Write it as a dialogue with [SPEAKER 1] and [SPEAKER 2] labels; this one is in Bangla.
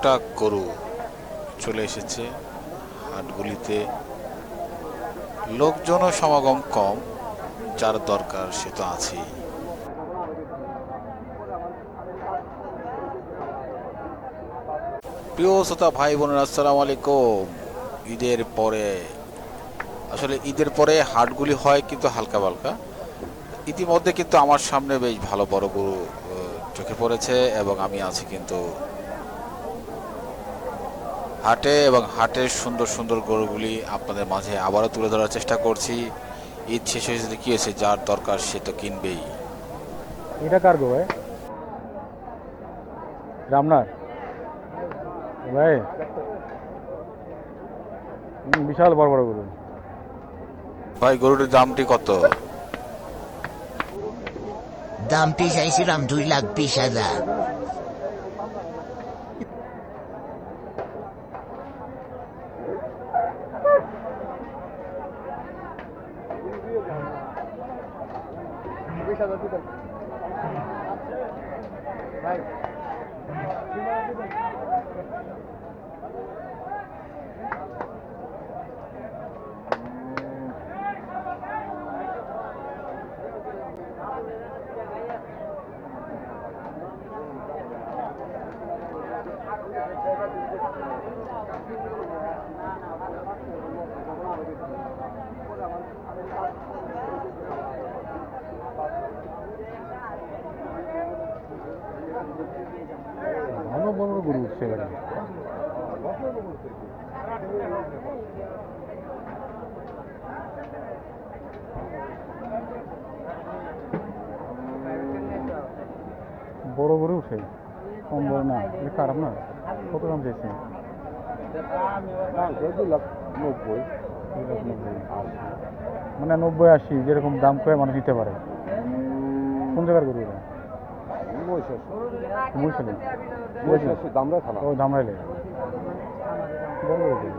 [SPEAKER 1] টুকটাক গরু চলে এসেছে। হাটগুলিতে লোকজনও সমাগম কম, যার দরকার সে তো আছেই। প্রিয় শ্রোতা, ভাই বোনেরা, আসসালামু আলাইকুম। ঈদের পরে, আসলে ঈদের পরে হাটগুলি হয় কিন্তু হালকা হালকা ইতিমধ্যে কিন্তু আমার সামনে বেশ ভালো বড় গরু চোখে পড়েছে এবং আমি আছি কিন্তু হাটে এবং হাটের সুন্দর সুন্দর গরুগুলি আপনাদের মাঝে আবারও তুলে ধরার চেষ্টা করছি। ঈদ শেষ হয়েছে কি হয়েছে যার দরকার সে তো কিনবেই।
[SPEAKER 2] এটা কার গো ভাই? রামনার? ভাই। হুম, বিশাল বড় বড় গরু।
[SPEAKER 1] ভাই গরুটির দামটি কত?
[SPEAKER 3] দামটি চাইছিলাম দুই লাখ বিশ হাজার।
[SPEAKER 2] বিশ হাজার দিবেন ভাই Thank you. বড় বড় গরু উঠছে এবারে বড় গরু উঠে কম বড় না এটা খারাপ না? কত দাম চাইছে। মানে নব্বই আশি যেরকম দাম করে মানুষ নিতে পারে। কোন জায়গার গরু এটা? বুঝছিলেন
[SPEAKER 4] পঁয়ষট্টি দামরা খানা
[SPEAKER 2] ও ধামরাইলে বড় বড় গরু।